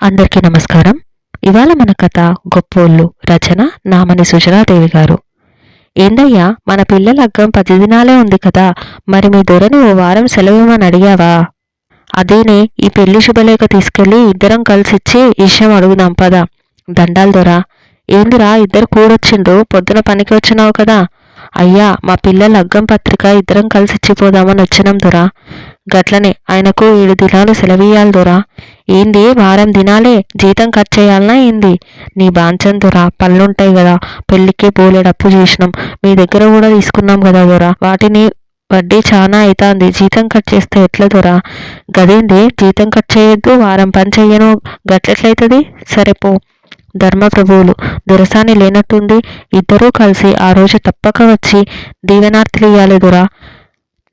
అందరికీ నమస్కారం. ఇవాళ మన కథ గొప్పోళ్ళు రచన నామని సుజనాదేవి గారు. ఏందయ్యా మన పిల్లల అగ్గం పది దినాలే ఉంది కదా మరి మీ దొరని ఓ వారం సెలవేమని అడిగావా? అదేనే ఈ పెళ్ళి శుభలేఖ తీసుకెళ్ళి ఇద్దరం కలిసిచ్చి విషయం అడుగుదాం పదా. దండాలు దొరా. ఏందిరా ఇద్దరు కూడొచ్చిండ్రు పొద్దున పనికి వచ్చినావు కదా. అయ్యా మా పిల్లల అగ్గం పత్రిక ఇద్దరం కలిసి ఇచ్చిపోదామని వచ్చినాం దొరా. గట్లనే ఆయనకు ఏడు దినాలు సెలవీయాలి దొరా. ఏంది? వారం దినాలే జీతం కట్ చేయాలనా ఏంది? నీ బాంచం దొరా పళ్ళుంటాయి కదా పెళ్ళికి పోలేడప్పు చేసినాం. మీ దగ్గర కూడా తీసుకున్నాం కదా దొరా. వాటిని వడ్డీ చాలా అవుతుంది జీతం కట్ చేస్తే ఎట్లా దొరా? గదేంది? జీతం కట్ చేయొద్దు వారం పని చెయ్యను. గట్లెట్లయితుంది సరే పో. ధర్మప్రభువులు దురసాని లేనట్టుంది ఇద్దరూ కలిసి ఆ రోజు తప్పక వచ్చి దీవెనార్తులు ఇయ్యాలి దొరా.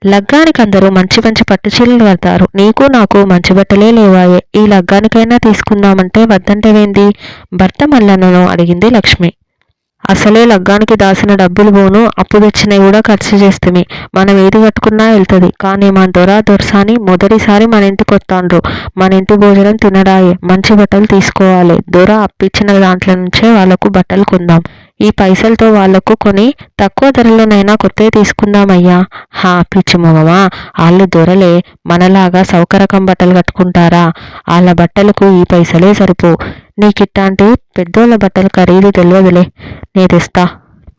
లగ్గానికి అందరూ మంచి మంచి పట్టు చీరలు కడతారు నీకు నాకు మంచి బట్టలే లేవాయే. ఈ లగ్గానికైనా తీసుకుందామంటే వద్దంటవేంది? భర్త మల్లన్నను అడిగింది లక్ష్మి. అసలే లగ్గానికి దాసిన డబ్బులు పోను అప్పు తెచ్చినవి కూడా ఖర్చు చేస్తుంది మనం ఏది కట్టుకున్నా వెళ్తుంది. కానీ మన దొర దొరసాని మొదటిసారి మన ఇంటికి వస్తాండ్రు. మన ఇంటి భోజనం తినడాయే. మంచి బట్టలు తీసుకోవాలి. దొర అప్పిచ్చిన దాంట్లో నుంచే వాళ్ళకు బట్టలు కొందాం. ఈ పైసలతో వాళ్ళకు కొని తక్కువ ధరలోనైనా కొత్తవి తీసుకుందామయ్యా. హా పిచ్చిమోగమా వాళ్ళు దొరలే మనలాగా సౌకరకం బట్టలు కట్టుకుంటారా? వాళ్ళ బట్టలకు ఈ పైసలే సరిపో. నీకిట్టాంటి పెద్దోళ్ళ బట్టలు ఖరీదు తెలియదులే నే తెస్తా.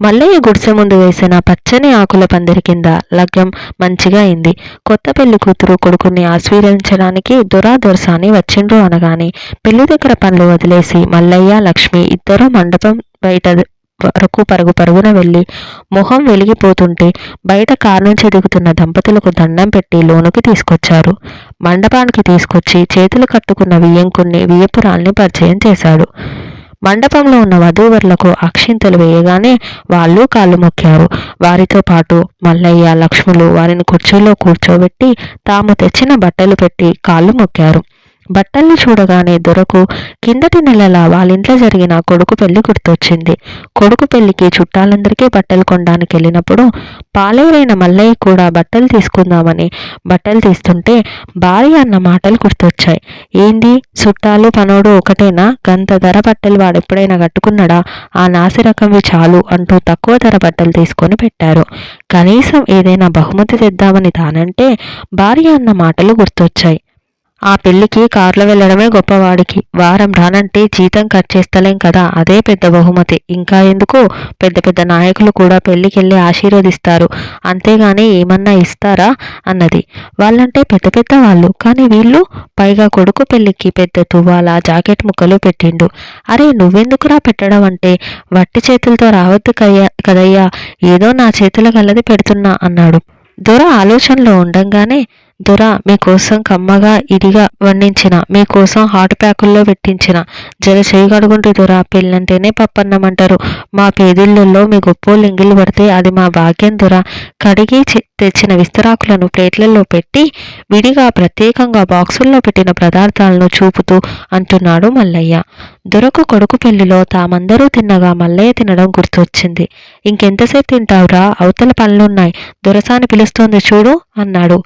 మల్లయ్య గుడిసె ముందు వేసిన పచ్చని ఆకుల పందిరి కింద లగ్గం మంచిగా అయింది. కొత్త పెళ్ళి కూతురు కొడుకుని ఆస్వీకరించడానికి దొరా దొరసాని వచ్చిండ్రు అనగాని పెళ్ళి దగ్గర పనులు వదిలేసి మల్లయ్య లక్ష్మి ఇద్దరు మండపం బయట వరకు పరుగు పరుగున వెళ్ళి మొహం వెలిగిపోతుంటే బయట కారు నుంచి దిగుతున్న దంపతులకు దండం పెట్టి లోనుకి తీసుకొచ్చారు. మండపానికి తీసుకొచ్చి చేతులు కట్టుకున్న వియ్యంకుణ్ణి వియ్యపురాల్ని పరిచయం చేశాడు. మండపంలో ఉన్న వధూవరులకు అక్షింతలు వేయగానే వాళ్ళు కాళ్ళు మొక్కారు. వారితో పాటు మల్లయ్య లక్ష్ములు వారిని కుర్చీలో కూర్చోబెట్టి తాము తెచ్చిన బట్టలు పెట్టి కాళ్ళు మొక్కారు. బట్టల్ని చూడగానే దొరకు కిందటి నెలల వాళ్ళింట్లో జరిగిన కొడుకు పెళ్ళి గుర్తొచ్చింది. కొడుకు పెళ్ళికి చుట్టాలందరికీ బట్టలు కొనడానికి వెళ్ళినప్పుడు పాలేరైన మల్లయ్య కూడా బట్టలు తీసుకుందామని బట్టలు తీస్తుంటే భార్య అన్న మాటలు గుర్తొచ్చాయి. ఏంది? చుట్టాలు పనోడు ఒకటేనా? గంత ధర బట్టలు వాడు ఎప్పుడైనా కట్టుకున్నాడా? ఆ నాసి రకంవి చాలు అంటూ తక్కువ ధర బట్టలు తీసుకొని పెట్టారు. కనీసం ఏదైనా బహుమతి తెద్దామని తానంటే భార్య అన్న మాటలు గుర్తొచ్చాయి. ఆ పెళ్ళికి కార్లో వెళ్ళడమే గొప్పవాడికి. వారం రానంటే జీతం కట్ చేస్తలేం కదా అదే పెద్ద బహుమతి. ఇంకా ఎందుకు? పెద్ద పెద్ద నాయకులు కూడా పెళ్ళికెళ్ళి ఆశీర్వదిస్తారు. అంతేగాని ఏమన్నా ఇస్తారా? అన్నది. వాళ్ళంటే పెద్ద పెద్ద వాళ్ళు. కానీ వీళ్ళు పైగా కొడుకు పెళ్ళికి పెద్ద తువ్వాల జాకెట్ ముక్కలు పెట్టిండు. అరే నువ్వెందుకురా పెట్టడం అంటే? వట్టి చేతులతో రావద్దు కయ్యా కదయ్యా. ఏదో నా చేతుల కలది పెడుతున్నా అన్నాడు. దొర ఆలోచనలో ఉండంగానే దొర మీకోసం కమ్మగా ఇడిగా వండించిన మీకోసం హాట్ ప్యాకుల్లో పెట్టించిన. జర చేయగడుగుంటే దొర పెళ్ళంటేనే పప్పన్నమంటారు. మా పేదిళ్ళల్లో మీ గొప్పోళ్ళు లింగిలు పడితే అది మా భాగ్యం దొర. కడిగి తెచ్చిన విస్తరాకులను ప్లేట్లలో పెట్టి విడిగా ప్రత్యేకంగా బాక్సుల్లో పెట్టిన పదార్థాలను చూపుతూ అంటున్నాడు మల్లయ్య. దొరకు కొడుకు పెళ్ళిలో తామందరూ తిన్నగా మల్లయ్య తినడం గుర్తొచ్చింది. ఇంకెంతసేపు తింటావురా? అవతల పనులున్నాయి. దొరసాని పిలుస్తోంది చూడు అన్నాడు.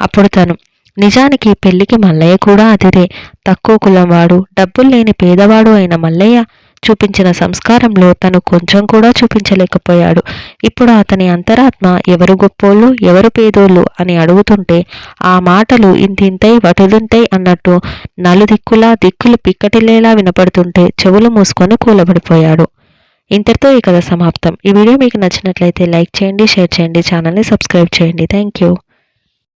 అప్పుడు తను నిజానికి పెళ్ళికి మల్లయ్య కూడా అతిథే. తక్కువ కులంవాడు డబ్బులు లేని పేదవాడు అయిన మల్లయ్య చూపించిన సంస్కారంలో తను కొంచెం కూడా చూపించలేకపోయాడు. ఇప్పుడు అతని అంతరాత్మ ఎవరు గొప్పోళ్ళు ఎవరు పేదోళ్ళు అని అడుగుతుంటే ఆ మాటలు ఇంతింతై వటులుంతై అన్నట్టు నలుదిక్కులా దిక్కులు పిక్కటిల్లేలా వినపడుతుంటే చెవులు మూసుకొని కూలబడిపోయాడు. ఇంతటితో ఈ కథ సమాప్తం. ఈ వీడియో మీకు నచ్చినట్లయితే లైక్ చేయండి షేర్ చేయండి ఛానల్ని సబ్స్క్రైబ్ చేయండి. Thank you